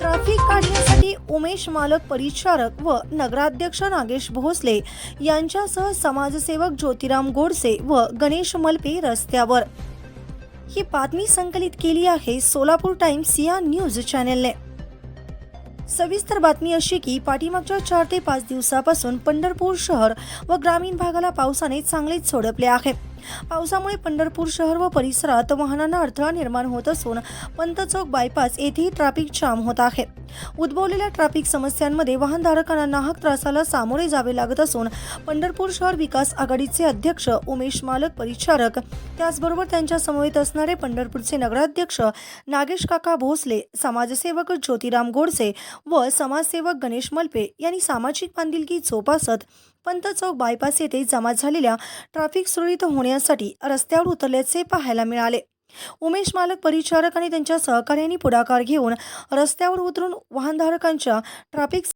Traffic काढण्यासाठी उमेश मालक परिचारक व नगराध्यक्ष नागेश भोसले यांच्यासह समाजसेवक ज्योतिराम गोडसे व गणेश मलपे रस्त्यावर. ही बातमी संकलित केली आहे सोलापूर टाइम्स या न्यूज चॅनेलने. सविस्तर बातमी अशी की पाठीमागच्या चार ते पाच दिवसापासून पंढरपूर शहर व ग्रामीण भागाला पावसाने चांगलेच सोडपले आहे. पावसामुळे पंढरपूर शहर व परिसरात वाहनांना अडथळा निर्माण होत असून पंतचौक बायपास येथेही ट्रॅफिक जाम होत आहे. उद्भवलेल्या ट्रॅफिक समस्यांमध्ये वाहनधारकांना नाहक त्रासाला सामोरे जावे लागत असून पंढरपूर शहर विकास आघाडीचे अध्यक्ष उमेश मालक परिचारक त्याचबरोबर त्यांच्या समवेत असणारे पंढरपूरचे नगराध्यक्ष नागेश काका भोसले समाजसेवक ज्योतिराम गोडसे व समाजसेवक गणेश मलपे यांनी सामाजिक बांधिलकी जोपासत पंत चौक बायपास येथे जमा झालेल्या ट्रॅफिक सुरळीत होण्यासाठी रस्त्यावर उतरल्याचे पाहायला मिळाले. उमेश मालक परिचारक आणि त्यांच्या सहकार्यांनी पुढाकार घेऊन रस्त्यावर उतरून वाहनधारकांच्या ट्रॅफिक